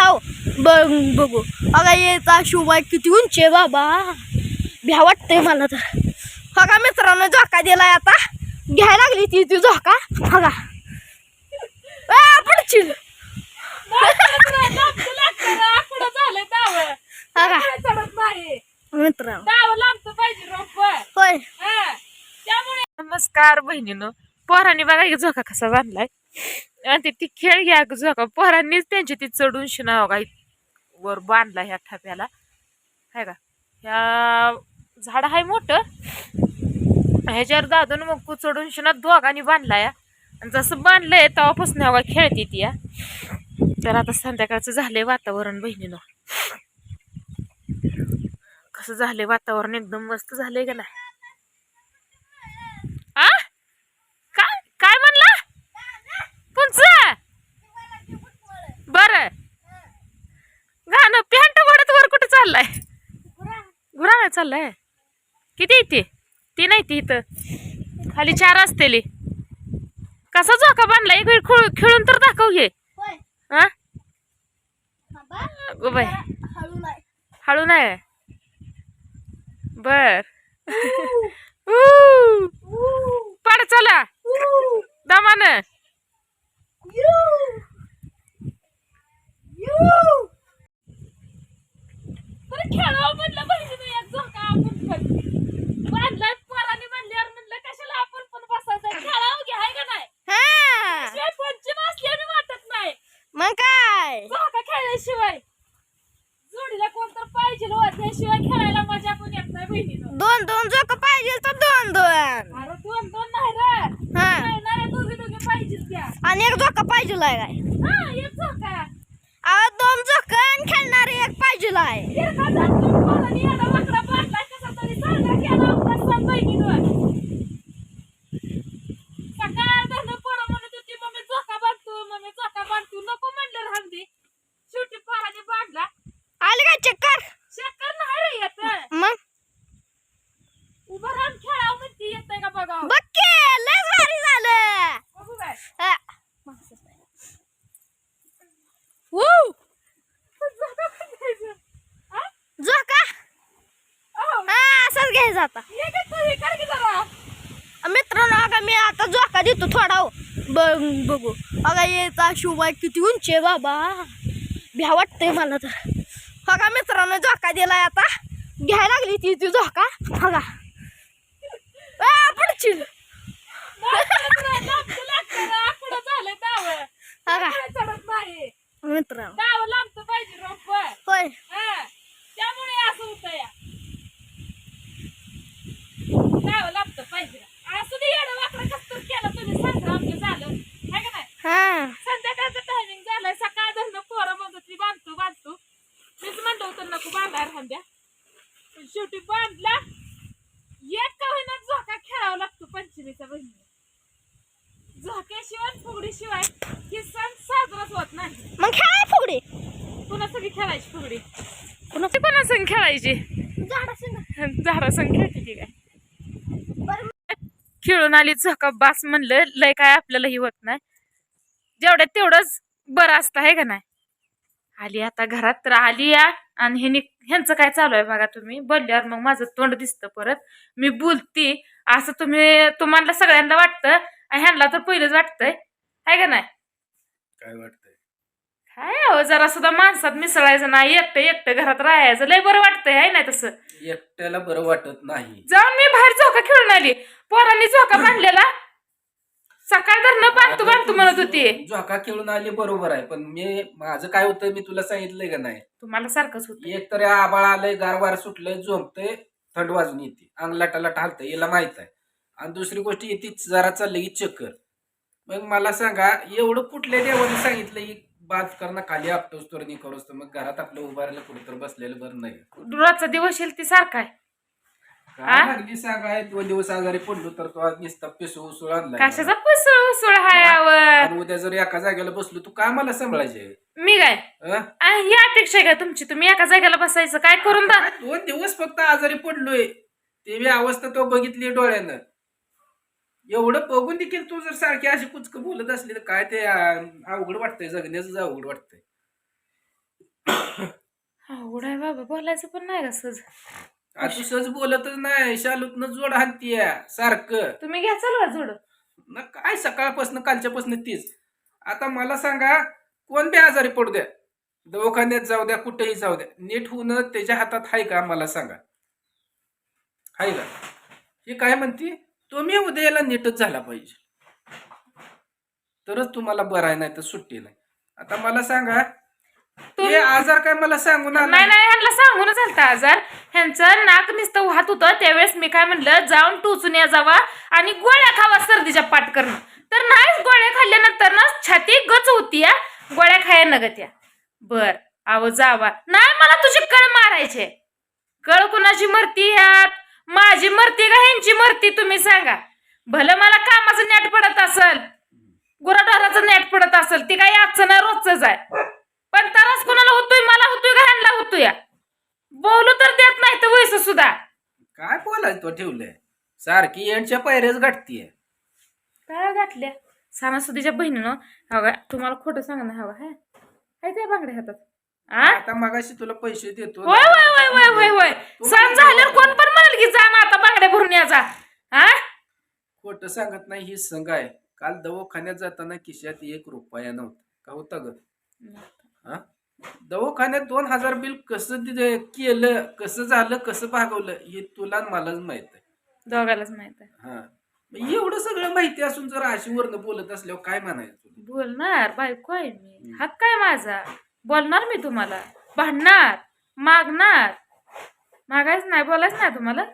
झोका हो. बघ बघू. अगा येता शिवाय किती उंची आहे बाबा. भ्या वाटतंय मला तर. बघा मित्रांनो झोका दिलाय आता. घ्यायला लागली ती ती झोका. बघा पडशील होय. त्यामुळे नमस्कार बहिणीनो. पोरांनी बघा झोका कसा बांधलाय. आणि ते ती खेळ घ्या झोका पोरांनीच त्यांची ती चढून शिनाव बघा हो वर बांधला ह्या ठाप्याला. हाय का? ह्या झाड आहे मोठं. ह्याच्यावर दादून मग चढून शिना दोघांनी या. आणि जसं बांधलंय तेव्हापासून हवा खेळते ती या. तर आता संध्याकाळचं झालंय वातावरण बहिणीनं. कसं झालंय वातावरण? एकदम मस्त झालंय का नाही? आ काय काय म्हणला पुंच बर गाणं पॅन्ट वडत वर कुठं चाललाय गुरांग चाललाय? किती येते ती? नाही ती इथं. खाली चार असतेली. कसा झोका बांधला? एक वेळ खेळ- खेळून तर दाखव हे. बाई. हळू नाही. बर. पाड चला. दमान. खेळावं बहिणीनं. एक झोका आपण पण बांधलाय पोराने म्हणल्यावर म्हणलं कशाला आपण पण बसायचं? खेळावं घ्या हाय का नाही? हा. शिवाय पंच नसल्याने वाटत नाही? मग काय? झोका खेळल्याशिवाय. जोडीला कोण तर पाहिजे हो त्याशिवाय खेळायला मजा पण येत नाही बहिणीनं. दोन दोन झोका पाहिजे तर दोन दोन. अरे दोन दोन नाही रे. हा. खेळणाऱ्या दोघे दोघे पाहिजेत त्या. आणि एक झोका पाहिजे काय? हा एक झोका. अहो दोन झोका आणि खेळणारे एक पाहिजे आहे पोरांनी बांधलाय कसा तरी सांगा केला होता सांग बहिणीनं सकाळ धरणं पोरं म्हणत होती मम्मी झोका बांधतो मम्मी झोका बांधतो नको म्हणलं राहून दे शेवटी पोराने बांधला आले काय चक्कर चक्कर नाही रे येत मग उभं राहून खेळावं म्हणते येतंय का बघा बघ की लय भारी झालं बघू काय हा. वू झोका बांधायचं. हा? झोका अहो, हा असंच घ्यायचं आता. मित्रांनो अगा मी आता झोका देतो थोडा हो. बघ बघू. अगा येता शिवाय किती उंची आहे बाबा. भ्या वाटतंय मला तर. बघा मित्रांनो झोका दिलाय आता. घ्यायला लागली ती ती झोका. बघा पडशील लांबचं नाही, लांबचं लागतं ना, पुढं झालंय दावं. बघा काय चढत नाही मित्रांनो दावं लांबचं पाहिजे रोप होय हा. त्यामुळे असं होतं या दावं लांबचं पाहिजे असू दे येडं वाकडं कसं तर केलं तुम्ही सांगा आमचं झालं है का नाही हा संध्याकाळचं टायमिंग झालंय सकाळ धरणं पोरं म्हणत ती बांधतो बांधतो मीच म्हणलं राहून द्या पण शेवटी बांधला. एक का होईना झोका खेळावा लागतो पंचमीचा बहिणी झोक्याशिवाय फुगडीशिवाय ही सण साजराच होत नाही. मग खेळाय फुगडी. पुन्हा सगळी खेळायची फुगडी. पुन्हा कोणा संग खेळायची. झाडा संग खेळते ती काय? खेळून आली झोका बास म्हणलं लय काय आपल्यालाही होत नाही. जेवढ्यात तेवढंच बरं असतं आहे का नाही? आली आता घरात तर आली या आणि ह्यानी ह्यांचं काय चालू आहे बघा तुम्ही. बोलल्यावर मग माझं तोंड दिसतं परत. मी बोलती असं तुम्ही तुम्हाला सगळ्यांना वाटतं आणि ह्यांना तर पहिलेच वाटतंय. आहे का नाही? काय वाटतंय? काय हो जरा सुद्धा माणसात मिसळायचं नाही. एकटं एकटं घरात राहायचं. लय बरं वाटतंय आहे नाही तसं. एकट्याला बरं वाटत नाही. जाऊन मी बाहेर झोका खेळून आली. पोरांनी झोका बांधलेला. सकाळ धरणं बांधतो बांधतो म्हणत होती. झोका खेळून आली बरोबर आहे पण मी माझं काय होतं मी तुला सांगितलंय का नाही? तुम्हाला सारखंच होत. एक तर आबाळ आलंय गार वार सुटलंय झोपतंय थंड वाजून येते. अंगलाटाला टाळतंय हिला माहीत आहे. आणि दुसरी गोष्ट येते जरा चाललं की चक्कर. मग मला सांगा एवढं कुठल्या देवाने सांगितलं की बाद करणं खाली आपटोस तर नाही करोस तर मग घरात आपलं उभारायला कुठं तर बसलेलं बरं नाही. रोजचा दिवस येईल ती सारखा आहे. काय लागली सांगाय दोन दिवस आजारी पडलो तर तो आज नुसता पिसू उसळ कशाचा पुसळ उसळ हायावर आणि उद्या जर एका जागेला बसलो तू काय मला सांभाळायचे? मी काय? हं? आ, ही अपेक्षा आहे का तुमची? तुम्ही एका जागेला बसायचं काय करून दा काय दोन दिवस फक्त आजारी पडलोय. ते बी अवस्था तो बघितली डोळ्यानं. एवढं बघून देखील तू जर सारखी अशी कुचक बोलत असली तर काय ते अं, अवघड वाटतंय जगण्याच अवघड वाटतंय. अवघड आहे बाबा बोलायचं पण नाही का सहज? तू सहज बोलतच नाही शालूतनं जोड हाणतीय सारखं. तुम्ही घ्या चालू जोड. ना काय सकाळपासून कालच्यापासून तीच. आता मला सांगा कोण बी आजारी पडू द्या. दवाखान्यात जाऊ द्या कुठेही जाऊ द्या. नीट होणं त्याच्या हातात आहे का मला सांगा. आहे का? ही काय म्हणते? तुम्ही उद्याला नीटच झाला पाहिजे. तरच तुम्हाला बरं आहे नाही तर सुट्टी नाही. आता मला सांगा हे आजार काय मला सांगून आला नाही नाही. ह्यांना सांगूनच आलता आजार. ह्यांचं नाक नुसतं वाहत होतं. त्यावेळेस मी काय म्हणलं जाऊन टोचून या जावा आणि गोळ्या खावा सर्दीच्या पाठ करणं. तर नाहीच गोळ्या खाल्ल्यानंतर ना छाती गच होती या गोळ्या खाया नगत या. बर आव जावा. नाही मला तुझी कळ मारायचे. कळ कुणाची मरती ह्यात माझी मरती का ह्यांची मरती तुम्ही सांगा. भलं मला कामाचं नेट पडत असल गुराढोराचं नेट पडत असल ती काही आजचं ना रोजच आहे. पण तरच कोणाला होतोय? मला होतोय का ह्यांना होतोय? बोलू तर देत नाही तर वैस सुद्धा. काय बोलायचं तो ठेवलंय? सारखी यांच्या पायऱ्याच गाठतीये. काय गाठल्या? सणासुदीच्या बहिणीनं हवा तुम्हाला खोटं सांग ना हवा हाय. हाय त्या बांगड्या हातात. आ? आता मगाशी तुला पैसे देतो. होय होय होय होय होय होय. सण झाल्यावर कोण पण म्हणाल की जा ना आता बांगड्या भरून या जा. हा खोट सांगत नाही ही संघ आहे. काल दवाखान्यात जाताना खिशात एक रुपया नव्हता. का होता ग? हा? दवाखान्यात दोन हजार बिल कसं दिलं केलं कसं झालं कसं भागवलं हे तुला आणि मलाच माहीत आहे. दोघालाच माहीत आहे. हा. मग एवढं सगळं माहिती असून जर अशी वरनं बोलत असल्यावर काय म्हणायचं तुला? बोलणार बायको आहे मी. हक्क काय माझा? बोलणार मी तुम्हाला? भांडणार? मागणार? मागायच नाही बोलायच नाही तुम्हाला?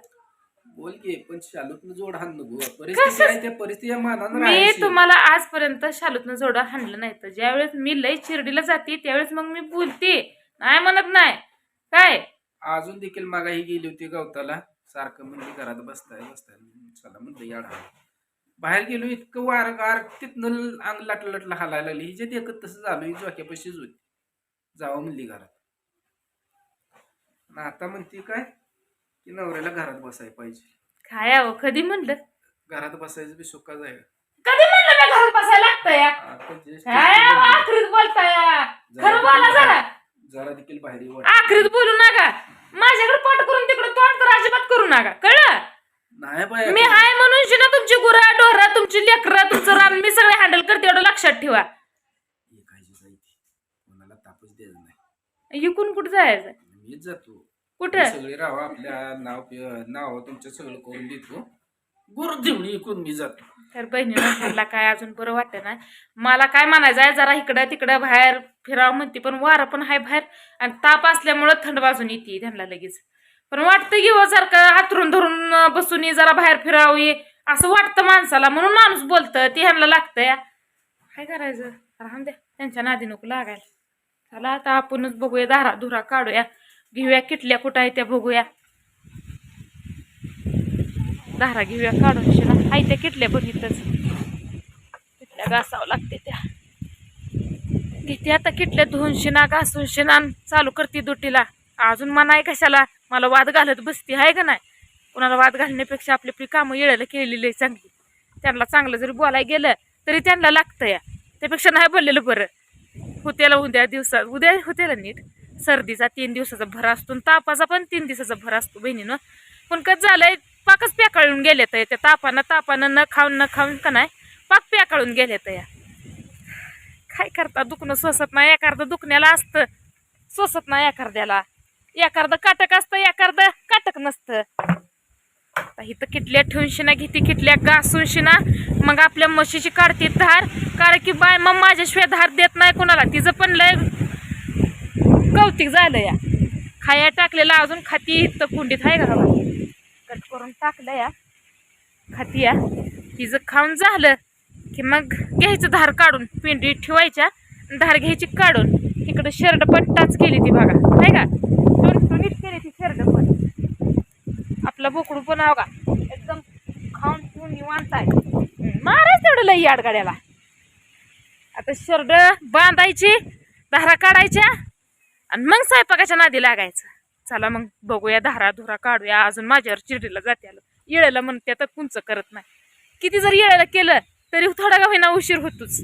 बोल की पण शालूतनं जोड हाण नको परिस्थिती आहे त्या परिस्थिती मानानं मी राहायची. तुम्हाला आजपर्यंत शालूतनं जोडा हाणलं नाही. तर ज्यावेळेस मी लई चिरडीला जाते त्यावेळेस मग मी बोलते. नाही म्हणत नाही. काय? अजून देखील मागाही गेली होती गवताला. सारखं म्हणजे घरात बसताय बसताय. चला म्हणलं याड बाहेर गेलो इतकं वार गार तिथनं अंग लाट लाटला हालायला लागली. हिच्यात एकच तसं झालं ही होती. जावं म्हणली घरात. आणि आता म्हणते काय? की नवऱ्याला घरात बसायला पाहिजे. काय अहो कधी म्हणलं? घरात बसायचं बी सुखाच आहे. कधी म्हणलं घरात बसायला लागतं या आता just काय अहो, आखरीत बोलताय? खरं बोला जरा. जरा देखील बाहेर आखरीत बोलू नका. माझ्याकडे पाठ करून तिकडे तोंड तर अजिबात करू नका. कळलं? नाही बाय मी हाय म्हणून शिना तुमची गुरा डोरा तुमची लेकरं तुमचं रान मी सगळे हँडल करते एवढं लक्षात ठेवा. एकाची जायची कोणाला तापच द्यायचं नाही. इकून कुठं जायचं? मीच जातो. कुठं? सगळे राहा आपल्या नाव नाव तुमचं सगळं करून देतो. गुरुदेवणी इकून मी जातो. तर ह्यांना काय अजून बरं वाटतं ना? मला काय म्हणायचं आहे जरा इकडं तिकडं बाहेर फिरावं म्हणते पण वारं पण आहे बाहेर आणि ताप असल्यामुळं थंड बाजून येते त्यांना लगेच. पण वाटतं की हो सारखं हातरून धरून बसून ये, जरा बाहेर फिरावी असं वाटतं माणसाला. म्हणून माणूस बोलतं ते ह्यांना लागतंय. काय करायचं? राहून द्या. त्यांच्या नादी नको लागायला. चला आता आपणच बघूया धारा धुरा काढूया. घेऊया किटल्या कुठं आहे त्या बघूया. धारा घेऊया काढून शिना आहे त्या किटल्या बघितच किटल्या घासावं लागते त्या. घेते आता किटल्या धुवून शिना घासून शिना चालू करते दुटीला. अजून मनाय कशाला? मला वाद घालत बसते आहे का नाही? कुणाला वाद घालण्यापेक्षा आपली आपली कामं येळायला केलेली आहे चांगली. त्यांना चांगलं जरी बोलायला गेलं तरी त्यांना लागतं या. त्यापेक्षा नाही बोललेलं बरं. होत्याला उद्या दिवसात उद्या होत्याला नीट. सर्दीचा तीन दिवसाचा भर असतो आणि तापाचा पण तीन दिवसाचा भर असतो बहिणीनं. पण कसं झालंय पाकच प्याकाळून गेले तर त्या तापानं तापानं न खाऊन न खाऊन का नाही पाक प्याकाळून गेले तर या. काय करता दुखणं सोसत नाही एखादं दुखण्याला असतं. सोसत नाही एखाद्याला. एखादं काटक असतं एखादं काटक नसतं. आता इथं किटल्या ठेवून शिना घेते किटल्या घासून शिना. मग आपल्या म्हशीची काढते धार. कारण की बाय मग माझ्याशिवाय धार देत नाही कोणाला. तिचं पण लय कौतिक झालं या. खाया टाकलेला अजून खाती इथं कुंडीत आहे का कट करून टाकलं या. खाती या. तिचं खाऊन झालं की मग घ्यायचं धार काढून पिंडी ठेवायच्या धार घ्यायची काढून इकडं शर्ट पण टाच केली ती बघा. नाही का? टुणटुणीत केली ती शर्ट पण. आपलं बोकडू पण हो का एकदम खाऊन पिऊन निवांत आहे. मारायच तेवढं लई आडगाड्याला आता शर्ट बांधायची धारा काढायच्या आणि मग स्वयंपाकाच्या नादी लागायचं. चला मग बघूया धारा धुरा काढूया अजून माझ्यावर चिडीला जाते आलं. येळेला म्हणते आता कुंच करत नाही. किती जर येळायला केलं तरी थोडा का होईना उशीर होतोच.